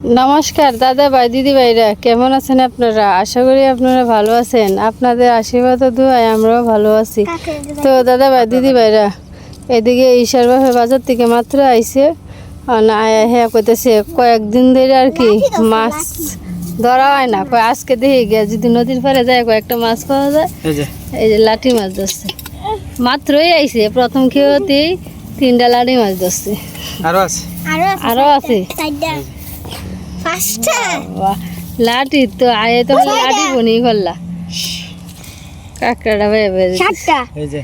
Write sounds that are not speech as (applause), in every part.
নমস্কার দাদা ভাই দিদি ভাইরা কেমন আছেন আপনারা? আশা করি আপনারা ভালো আছেন। আপনাদের আশীর্বাদ ও দোয়ায় আমরাও ভালো আছি। তো দাদা ভাই দিদি ভাইরা এদিকে ঈশার বাপে বাজার থেকে মাত্র আইছে। না হ্যাঁ কইতেছে কয়েকদিন ধরে আর কি মাছ ধরা হয় না। কয় আজকে দেখে গিয়ে যদি নদীর পাড়ে যায় কয়েকটা মাছ পাওয়া যায়। এই যে। লাঠি মাছ ধরছে। মাত্রই আইছে প্রথম খেয়েতেই তিনটা লাঠি মাছ ধরছে। আরও আছে? আরও আছে পাঁচটা? লাঠি তো আয়ে তো লাঠি বনি করলা। কাঁকড়াটা বেয়ে দিছে। সাতটা? এই যে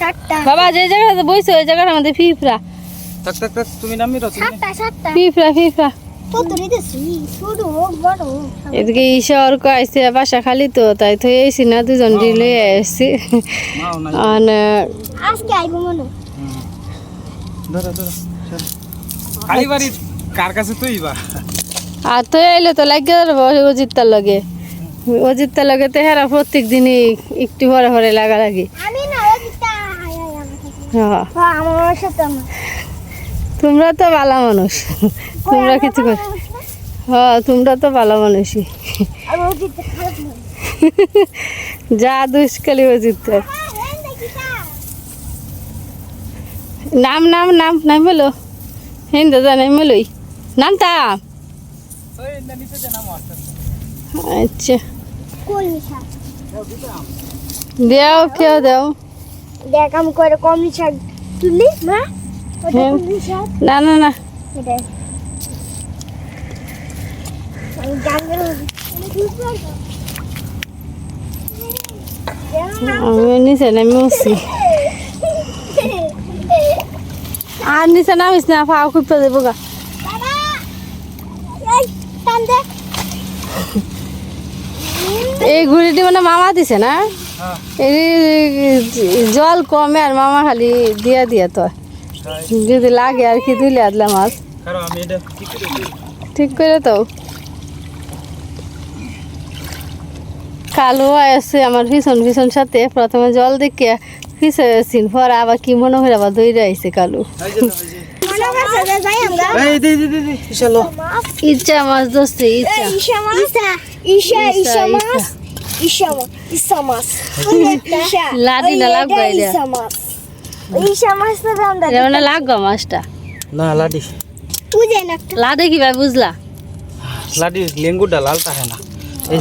সাতটা? বাবা যে জায়গাটাতে বইছে ওই জায়গাটার মধ্যে ফিফরা। থাক থাক থাক তুমি নামি রো সাতটা সাতটা? ফিফরা ফিফরা। কত নিতেছি ছোট হোক বড় হোক এদিকে ঈশা অর্ক আইসে বাসা খালি তো তাই তো এইছি না দুজন ডিলে আসছি মাও আর আজকে আইবো মনে ধরো ধরো খালি বাড়ি কার কাছে তুই বা? আর তো এলে তো লাগে অজিতটার লগে। অজিতটার লগে তো হেরা প্রত্যেক দিনই একটু পরে পরে লাগা লাগি আমি না ওদিকটা আয় আয় আমার কাছে। আমার সাথে আমার। তোমরা তো ভালো মানুষ। তোমরা কিছু কর হ্যাঁ তোমরা তো ভালো মানুষই। যা দুষ্কালি অজিতটার হ্যাঁ, হ্যাঁ। নাম নাম নাম নাম বলো হিন্দ যা নাম বলোই নামটা ওই না নিচে যে নামো আস্তে আস্তে। আচ্ছা। দেও কেউ দেও। দেখ আমি করে কম শাক তুলি মা? ওটা। কম শাক? না না না। আমি নিচে নামি উঠছি (laughs) আর নিচে নামিস না ফাও খুব দেবো গা। এই ঘুড়িটি মানে মামা দিছে না? হ্যাঁ। এই জল কমে আর মামা খালি দিয়া দিয়া তো। যদি লাগে আর কি দিলে আদলা মাছ? ঠিক করে তো কালো আছে আমার ভীষণ ভীষণ সাথে প্রথমে জল দেখে পিছে আসছিল পরে আবার কি মনে হয় আবার দৌড়ে আইছে কালু। ইচ্ছা মাছ ধরছে মাছ? মাছ? না লাগবে। মাছ। মাছ তো লাগবে মাছটা। না লাডি। তুই না একটা। লাদে কীভাবে বুঝলা? লাডি লেঙ্গুটা লাল থাকে না। এই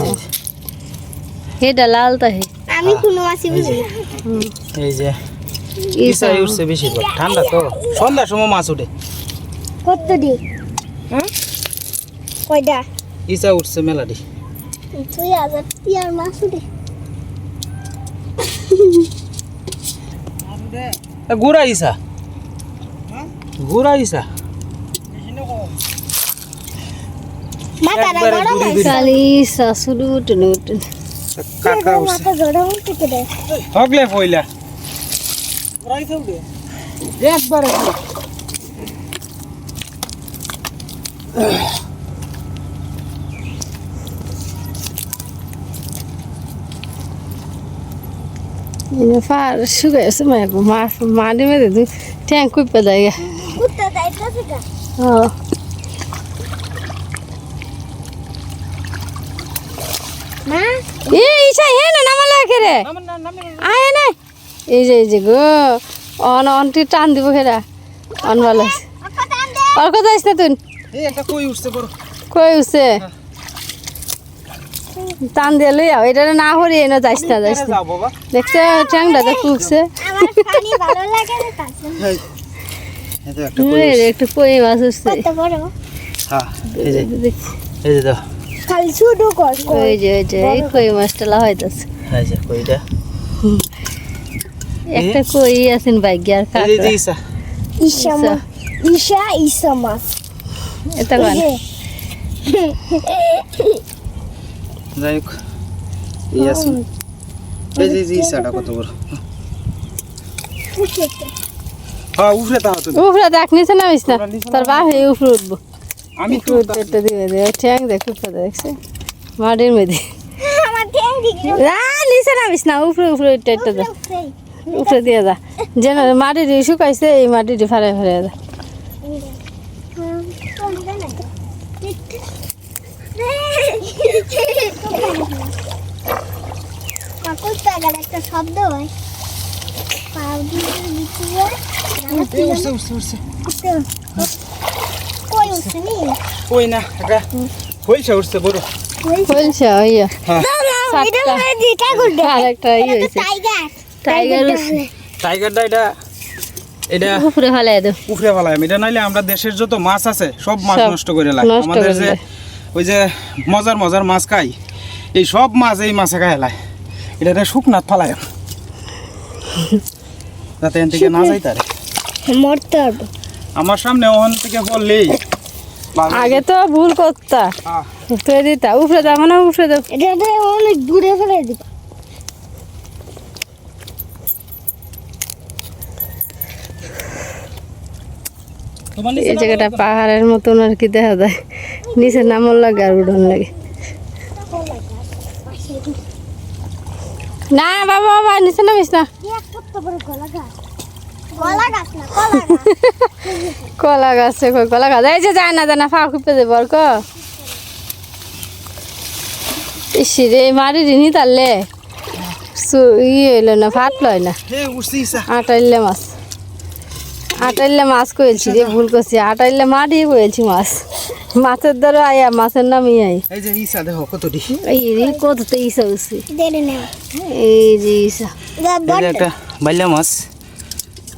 যে এটা লাল তাহে। আমি কোনো মাছই বুঝি না। এই যে। ইচ্ছা ইসা উঠছে বেশি করে। ঠান্ডা তো। সন্ধ্যার সময় মাছ উঠে। কত দি? হ্যাঁ কয়টা? ইসা উঠছে মেলাডি তুই মাছ উঠে? গুড়া ইসা। গুড়া ইসা। কাকা উঠছে। হগলে পয়লা একবারে। ফার শুকাই আছে মায়াকো মা মাটি মেরে দু ট্যাং কুইপে দেয়। হ্যাঁ। এই ইসা হে না নামা লাগে রে এই যে এই যে গো। অন অনটি টান দিব খেরা। অন ভালো আছে। আপা টান দে আর কোথায় আসছে তুই? এই একটা কই উঠছে বড় কই উঠছে? টান দিয়ে লই আও। এটা না হরি এনে যাইস না যাইস না। যাও বাবা। দেখছে ট্যাংটা তো কুকছে না একটা কই উঠছে। একটু কই মাছ উঠছে। হ্যাঁ এই যে দেখছি এই যে দাও। খালি শুধু ওই যে এই কই মাছটা লাগাইতেছে। কইটা। একটা কই আছেন ভাগ্য আর কাকড়া ইসা ঈশা। ঈশা মাছ এটা গান যাই হোক এই আছে। এই যে যে ইসাটা কত বড়। হ্যাঁ উঠে তাও তুমি। উপরে দেখ নিচে নামিস না। তোর বাপ এই উপরে উঠবো। আমি উপরে উঠতে দিবে দে ঠ্যাং দেখ উপরে দেখছে? মাটির মধ্যে। আমার ঠ্যাং দিকে। না নিচে নামিস না উপরে উপরে উঠতে উঠতে উপরে দিয়ে যা। যেন মাটিটি শুকাইছে এই মাটিটি ফারে ফারে যা। একটা শব্দ হয় উঠছে কই নি বড় ইয়া হ্যাঁ এটা মানে দিটা গুড আর একটা ই টাইগার টাইগার টাইগারটা এটা এটা উপরে ফেলাই দাও উফরে ফেলাম এটা নাইলে আমরা দেশের যত মাছ আছে সব মাছ নষ্ট করে লাগে আমাদের যে ওই যে মজার মজার মাছ খাই এই সব মাছ এই মাছে খাই লাই এটা শুকনাথ ফেলায়। যাতে এন থেকে না যাই তারে মরতে হবে। আমার সামনে ওখান থেকে বললেই আগে তো ভুল করতা। তুই দিতা। উপরে দাও মানে উপরে দাও। এটা অনেক দূরে ফেলে দিব। এই জায়গাটা পাহাড়ের মতন আর কি দেখা যায়। নিচে নামন লাগে আর উঠন লাগে। না বাবা বাবা নিচে নামিস না। কলা গাছ কই কলা গাছ। এই যে যায় না যায় না ফা খুপে দেবো আর ক। ইসি রে মারি রিনি তারলে সু- ই হইল না ফাট লয় না আটাইলে মাছ। আটাইলে মাছ কইছি রে ভুল করছি আটাইলে মাটি কইছি মাছ। মাছের দ্বারা আয়া মাছের নাম আই। এই যে ইসা দেখো কতটি। এই রে কত তো ইসা উঠছি দেরে না। এই যে ইসা একটা বাইলা মাছ।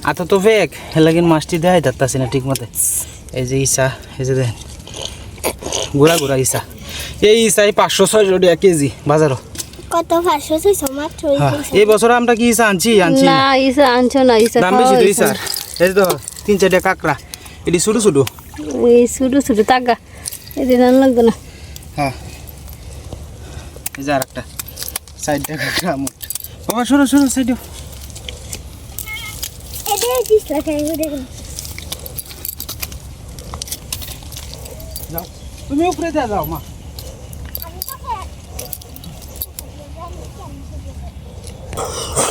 আতো তো ফেক হেলাগিন মাছটি দেয় যাচ্ছে না ঠিক মতে এই যে ইসা এই যে দেখেন গুড়া গুড়া ইসা এই ইসাই পাঁচশো ছয়শো টাকা কেজি বাজারও। কত পাঁচশো ছয়শো ওই হ্যাঁ। এই বছর আমরা কি ইসা আনছি? আনছি না। ইসা আনছো না ইসা দাম বেশি তো হইছে। ইসার এই তো তিন চারটে কাঁকড়া। এটি ছোটো ছোটো। এই শুধু শুধু তাগা। এদিন আন লাগতো না। হ্যাঁ। এই যে আর একটা সাইডটা কাঁকড়া মোট। বাবা সরো সরো সাইডে। এটা তুমি উপরে দিয়ে যাও মা।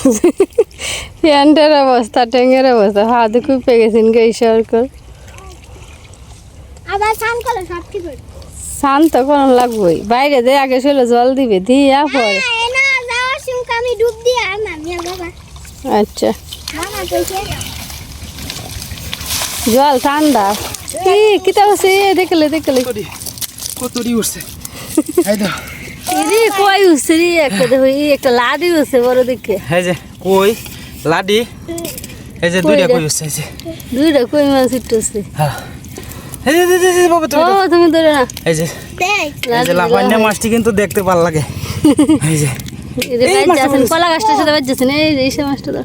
(laughs) প্যান্টের অবস্থা ট্যাঙ্গের অবস্থা। হাত খুপে গেছেন গে ঈশ্বর কর হয়ে শান্ত করার লাগবই। বাইরে দিয়ে আগে ছিল জল দিবে দিয়া পরে। হ্যাঁ, আচ্ছা। জল ঠান্ডা। কি কিতা বসে দেখলে দেখলে। কতটি উঠছে? কই উঠছে রে একটা দেখো একটা লাডি উঠছে বড় দেখে এই যে কই? লাডি এই যে দুইটা কই উঠছে এই যে দুইটা কই মাছ উঠতেছে হ্যাঁ এই যে, এই বাবা তুমি তো- তুমি ধরে না এই যে এই যে লাফান্না মাছটি কিন্তু দেখতে ভালো লাগে এই যে এদের এই বাইর মাছটা কলা গাছটার সাথে বাইর এই যে এই মাছটা দাও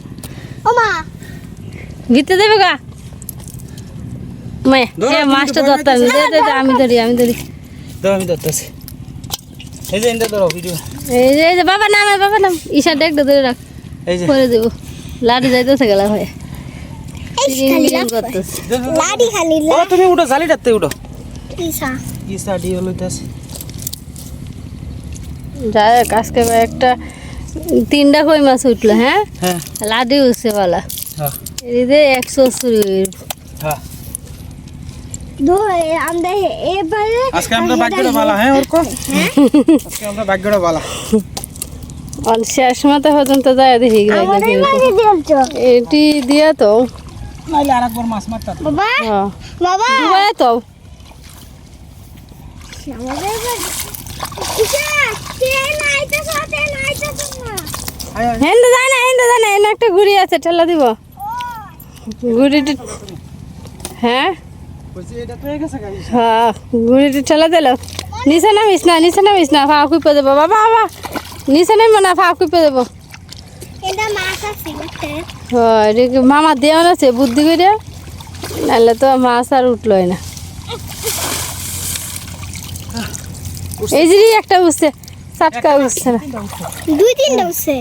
ও মা ভিতরে দেবে গা মায়া ধরো, এ তুমি তো মাছটা ভয় ধরতাম দে দে দে, আমি ধরি আমি ধরি দাও আমি ধরতেছি এই যে এনটা ধরো ভিডিও এই যে বাবা নাম বাবা নাম ঈশা ডেকটা ধরে রাখ এই যে করে দেবো লাডি যাইতেছে গেলা হয়ে এই খালি লাফ করতেছে লাডি খালি ও তুমি উঠো জালিটাতে উঠো লাফিসা কি সাডি হলইতাছে যাই হোক, আজকে একটা তিনটা কই মাছ উঠল হ্যাঁ হ্যাঁ লাডি উঠছে বলা হ্যাঁ এই যে একশো চুরি হ্যাঁ দো আমরা এবারে আজকে আমরা ভাগ্যটা ভালো হ্যাঁ ওর কো আজকে আমরা ভাগ্যটা ভালো শেষ মতো পর্যন্ত যায় দেখি এটি দিয়া তো। হ্যাঁ। তো। না। যায় না হেন্দে যায় না এনে একটা ঘুড়ি আছে ঠেলা দিব। ঘুড়িটি হ্যাঁ? হয়ে হ্যাঁ ঘুড়িটি ঠেলা দিল। নিচে নামিস না নিচে নামিস না দেবো। বাবা বাবা। নিচে নামবো না ফা কুপে দেবো। এটা মাছ আছে বুঝতে এদিকে মামা দেওয়ান আছে বুদ্ধি করে? নাহলে তো মাছ আর উঠলোই না। এই যে একটা উঠছে চাটকা উঠছে না। দুই তিনটা উঠছে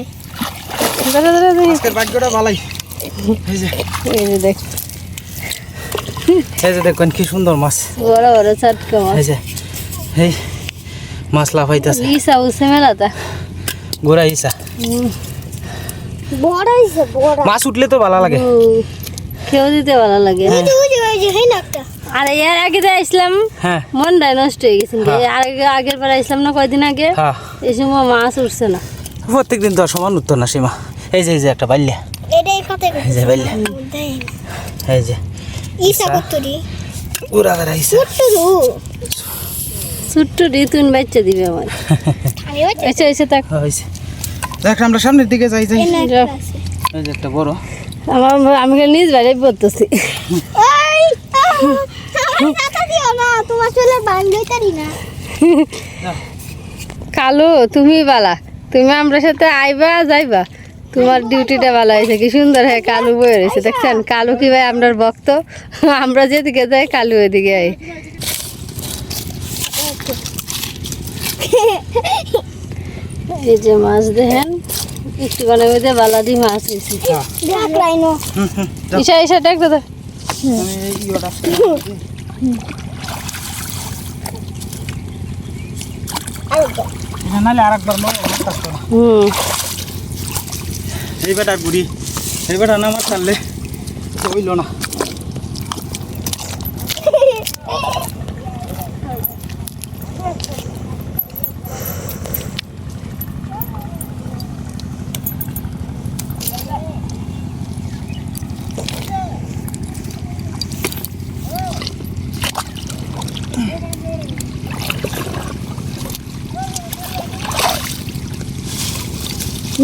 দেখুন কি সুন্দর মাছ। বড় বড় চাটকা মাছ। এই মাছ লাফাইতেছে। ইসা উঠছে মেলাটা গোড়া ইসা বড়। হইছে বড় মাছ উঠলে তো ভালো লাগে। খেয়েও দিতে ভালো লাগে ওই যে ওই যে ওই যে হেন একটা আর এর আগে যে আসলাম হ্যাঁ। মনটা নষ্ট হয়ে গেছে। হ্যাঁ। আর আগে- আগের বার আসলাম না কয়দিন আগে হ্যাঁ। এই সময় মাছ উঠছে না। প্রত্যেকদিন তো সমান উত্তর না সীমা। এই যে এই যে একটা বাল্যা। এই যে বাল্যা। এই যে। ইসা কত্তরি। উড়া বেড়া ইসা ছোট্ট ঋতুন বাচ্চা দিবে আমার। আমি এসে এসে তাক দেখ আমরা সামনের দিকে যাই যাই। এই যে একটা বড়। আমার আমি নিজ বাড়ি পড়তেছি। ওই আহ, দিও না তোমার চুলে বান্ধই না। কালু তুমি বালা। তুমি আমরা সাথে আইবা যাইবা। তোমার ডিউটিটা ভালো হয়েছে কি সুন্দর হ্যাঁ কালু বয়ে রয়েছে দেখছেন কালু কি ভাই আপনার ভক্ত। আমরা যেদিকে যাই কালু ওইদিকে আই এই যে মাছ দেখেন একটু মানে ওই বালাদি মাছ হয়েছে। ইসা ইসা দেখ দাদা আমি এই বেটা ঘুরি এই বেটা না আমার ছাড়লে না।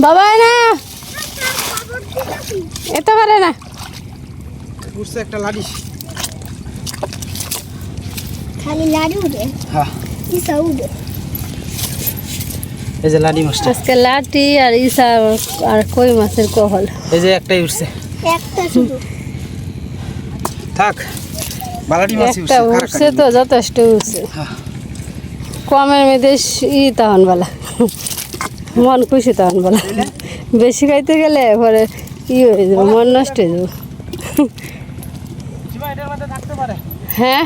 বাবা না। এত পারে না। উঠছে একটা লাড়ি খালি লাড়ু উঠে। হ্যাঁ। ইসা উঠে। এই যে লাড়ি মাছটা। আজকে লাটি আর ইসা আর কই মাছের কহল। এই যে একটাই উঠছে। একটা শুধু। থাক বালাটি উঠছে উঠছে তো যথেষ্ট উঠছে। হ্যাঁ। কমের মেয়েদের ই তখন বলা মন খুশি তখন বলা। বেশি খাইতে গেলে পরে ই হয়ে যাবে মন নষ্ট হয়ে যাবে। হ্যাঁ?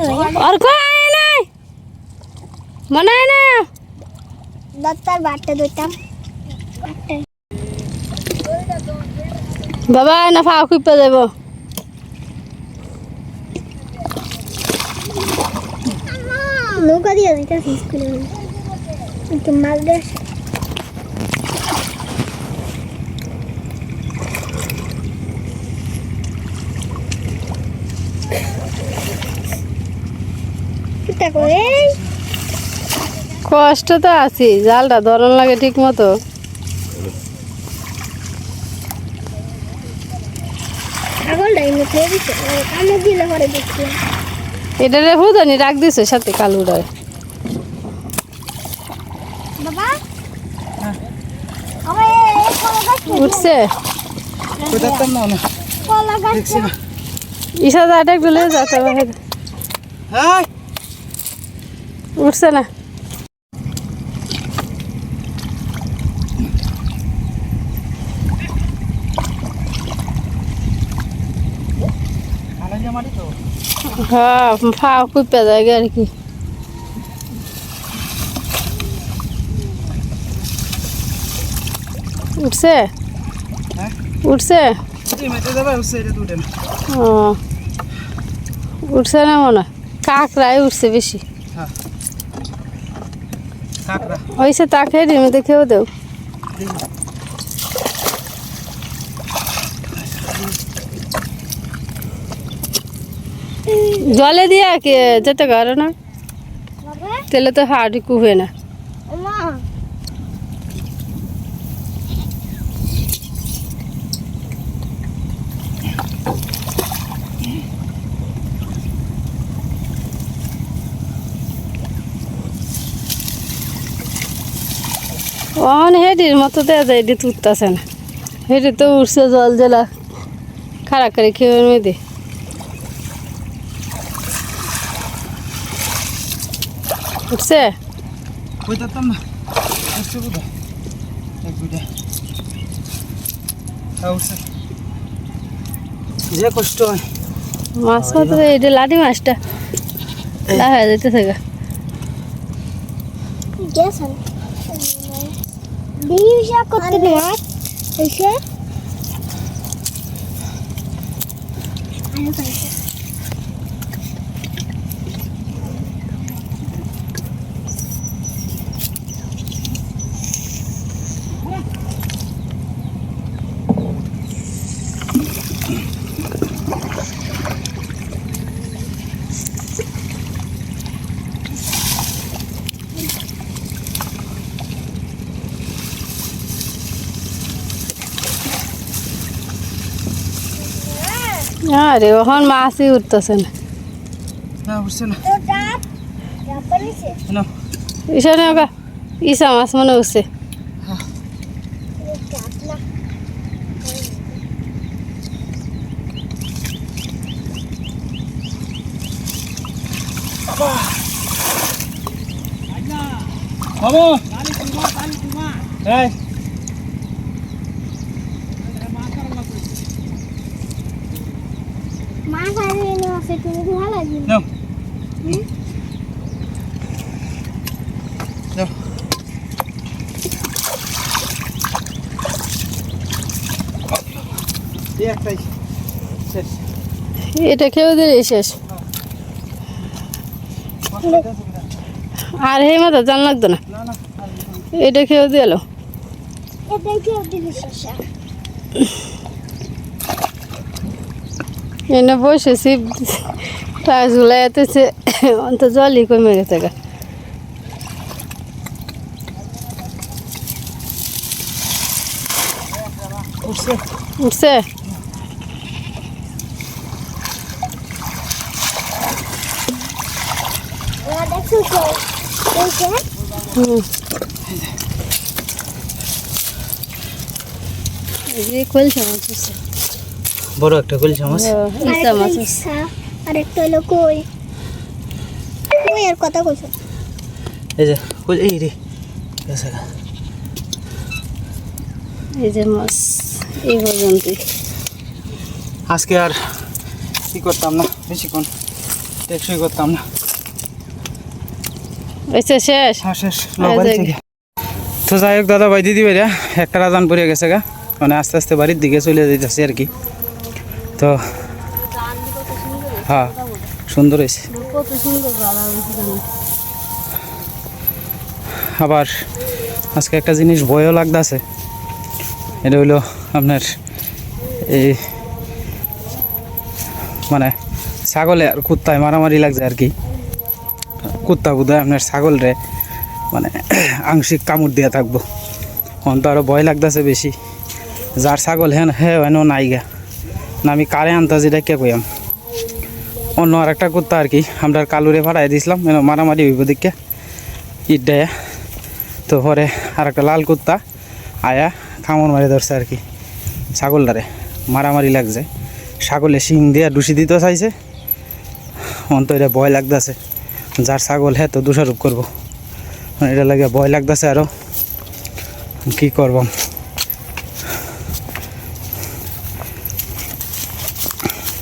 না। আর নাই মনে হয় না। দত্তার বাটটা দইতাম বাবা না ফাও খুঁপে যাব নৌকা দিয়ে দিতেছি স্কুলে। একটু মাছ দেশ কষ্ট তো আছি জালটা ধরন লাগে ঠিক মতো ছাগলটা এনে খেয়ে দিচ্ছে কামড় দিলে পরে দেখছি। এটা রে হুদানি রাখ দিছে সাথে কালুরায় গাছ উঠছে। ইসা দাটা একটু লেগে যাতে হ্যাঁ। উঠছে না আনাইলে মাটি তো হ্যাঁ ফাও খুঁপে যায় আর কি উঠছে হ্যাঁ উঠছে উঠছে না মনে হয় কাকড়াই উঠছে বেশি হ্যাঁ ওইসে তাকে ডিমে দেখেও দেও জলে দিয়া কে যেতে পারো না? তেলে তো হাড়ি কুবে না। অন হেডির মতো দেয়া যায় এটি তুলতেছে না। হেডি তো উঠছে জল জেলা। খাড়া করে খেয়ে মেয়েদে উঠছে কই থাকতাম না উঠছে বোধ এক দুইটা হ্যাঁ উঠছে যে কষ্ট হয় মাছ কত এটা লাঠি মাছটা দেখা যাইতে থাকা গেছেন দিশা করতে মাছ এসে আরও আরে ওখান মাছই উঠতেছে না। না ইসানে ইসা মাছ মনে উঠছে। না মামু এই মাছ আর আছে? তুমি ভালো নাও নাও এটা খেয়েও দিলে শেষ। আর হে মাথা জান লাগতো না? না না এটা খেয়েও দিল। এটা কেউ দিলে শেষা এনে বসেছি পা ঝুলাইতেছে অন্ত জলই কমে গেছে গা। উঠছে? যে মাছ বড় একটা কলসা মাছ। ইসা মাছ। ইসা আরেকটা হলো কই? কই আর কথা কইছো? এই যে কই এই রে গা। এই যে মাছ এই পর্যন্তই। আজকে আর কি করতাম না বেশিক্ষণ টেকসই করতাম না। শেষ? হ্যাঁ শেষ আর। তো যাই হোক দাদা ভাই দিদি ভাইরা একটা রাজান পড়ে গেছে গা। মানে আস্তে আস্তে বাড়ির দিকে চলে যেতেছে আর কি। তো হ্যাঁ সুন্দর হয়েছে। আবার আজকে একটা জিনিস ভয়ও লাগতেছে। এটা হইল আপনার এই মানে ছাগলে আর কুত্তায় মারামারি লাগছে আর কি। কুত্তা বোধহয় আপনার ছাগলরে মানে (clears throat) আংশিক কামড় দিয়ে থাকব। অন্ত আরও ভয় লাগতেছে বেশি। যার ছাগল হ্যাঁ হ্যাঁ হেন নাইগা না, আমি কারে আনতাছি কে কইয়াম? অন্য আর একটা কুত্তা আর কি, আমরা কালুরে ফাটাই দিয়েছিলাম মারামারি হইব দিকে। ইট দেয়। তো পরে আর একটা লাল কুত্তা আয়া খামর মারি ধরছে আর কি। ছাগলটারে, মারামারি লাগছে। ছাগলে শিং দিয়ে ডুসি দিতে চাইছে। অন্ত এটা ভয় লাগতেছে। যার ছাগল হ্যাঁ তো দোষারোপ করব। এটা লাগে ভয় লাগতেছে আরও কী করব?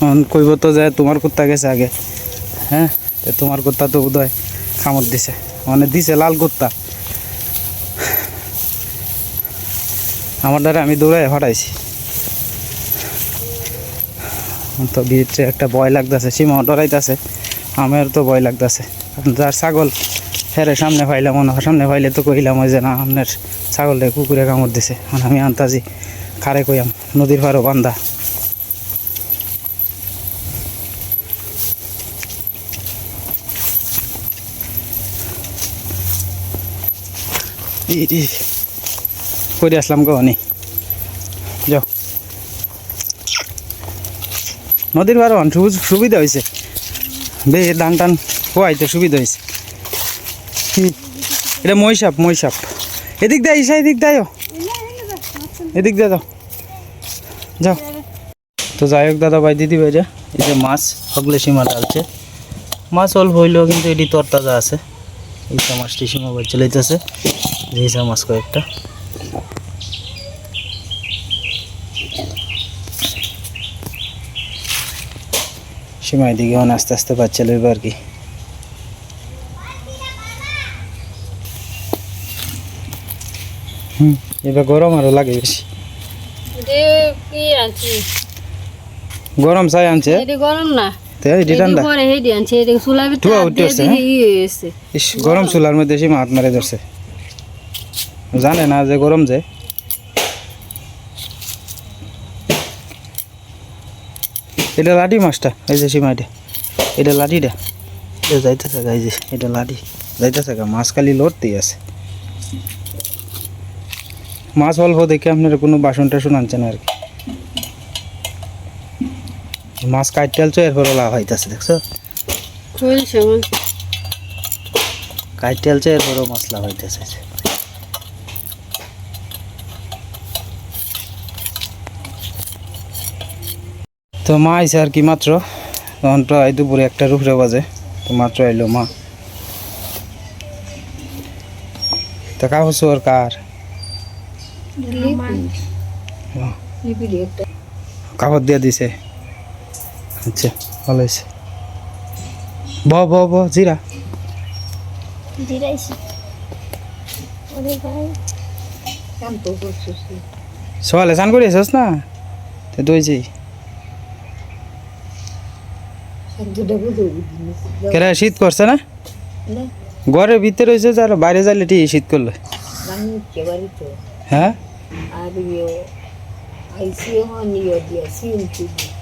এখন কইব তো যে তোমার কুত্তা গেছে আগে। হ্যাঁ? তোমার কুত্তা তো বোধহয় কামড় দিছে। মানে দিছে লাল কুত্তা। আমার দ্বারা আমি দৌড়াই হটাইছি। তো ভিতরে একটা ভয় লাগতেছে, সীমা ডরাইতেছে। আমার তো ভয় লাগতেছে। যার ছাগল হেরে সামনে পাইলাম মনে সামনে পাইলে তো কইলাম ওই যে না আপনার ছাগলটা কুকুরে কামড় দিছে। মানে আমি আনতাজি খারে কইয়াম, নদীর পাড়ও বান্ধা করে আসলাম গহনি যাও। নদীর পাড় হন সুবিধা হয়েছে বে ধান টান খোয়াইতে সুবিধা হয়েছে। এটা মহিষাপ মহিষাপ। এদিক দেয় ঈশা এদিক দেয় এদিক দিয়ে দাও যাও। তো যাই হোক দাদা ভাই দিদি ভাইরা এই যে মাছ সকলে সীমা ডালছে। মাছ অল্প হইলেও কিন্তু এটি তরতাজা আছে। এইসব মাছটি সীমা বাই চলাইতেছে এইসব মাছ কয়েকটা সীমায় দিকে আস্তে আস্তে বাচ্চা লইব আর কি। হুম এবার গরম আরও লাগে বেশি। গরম চাই আনছে। গরম না? তো ঠান্ডা পরে হেডি আনছি এটি চুলা ধোঁয়া ভিতরে উঠে আসছে, দিয়ে ইয়ে হয়েছে। ইস গরম চুলার মধ্যে এসে মাত মারে ধরছে। জানে না যে গরম যে। এটা লাঠি মাছটা এই যে সীমা এটা লাঠিটা। এটা যাইতেছে গা এই যে এটা লাঠি। যাইতেছে গা মাছ খালি লড়তেই আছে। মাছ অল্প দেখে আপনারা কোনো বাসন টাসন আনছেন আর কি। মাছ কাটতে আলছো এরপর লাভ হইতেছে দেখছ? কাটতে আলছো এরপরও মাছ লাভ হইতেছে তো মা আইসে আর কি মাত্র? তখন প্রায় দুপুরে একটা রুফরে বাজে তো মাত্র এলো মা। তো কাগজ চোর কার? কাপড় দিয়ে দিছে। আচ্ছা ভালো হয়েছে। ব ব ব জিরা। সকালে স্নান করে এসেছ না? তো দইছি কেরা শীত করছে না? ঘরের ভিতরে রয়েছে যার বাইরে যাইলে ঠিক শীত করলে। হ্যাঁ? সিনটি দিয়েছি সিএনজি দিয়ে একবার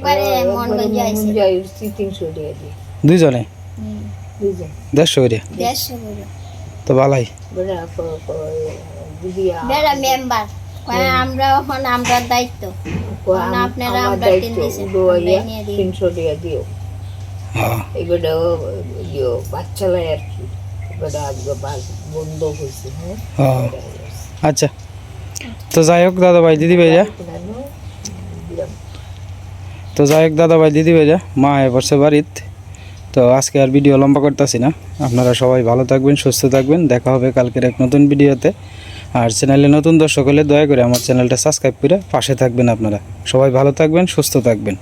পরে মন গঞ্জে আইছে দুইজনে? দেড়শো করে? তো ভালাই। মেম্বার আমরা এখন আমরা দায়িত্ব। আপনারা আমরা তিন দিয়েছেন আমরা নিয়ে হ্যাঁ। এগুলো বাচ্চালাই আর কি। এগুলো বন্ধ হয়েছে হ্যাঁ। হ্যাঁ। আচ্ছা। তো যাই হোক দাদা ভাই দিদি ভাইয়া তো যাই হোক দাদা ভাই দিদি ভাইয়া মা এ বসে বাড়িত। তো আজকে আর ভিডিও লম্বা করতেছি না। আপনারা সবাই ভালো থাকবেন, সুস্থ থাকবেন। দেখা হবে কালকের এক নতুন ভিডিওতে। আর চ্যানেলে নতুন দর্শক হলে দয়া করে আমার চ্যানেলটা সাবস্ক্রাইব করে পাশে থাকবেন আপনারা। সবাই ভালো থাকবেন, সুস্থ থাকবেন।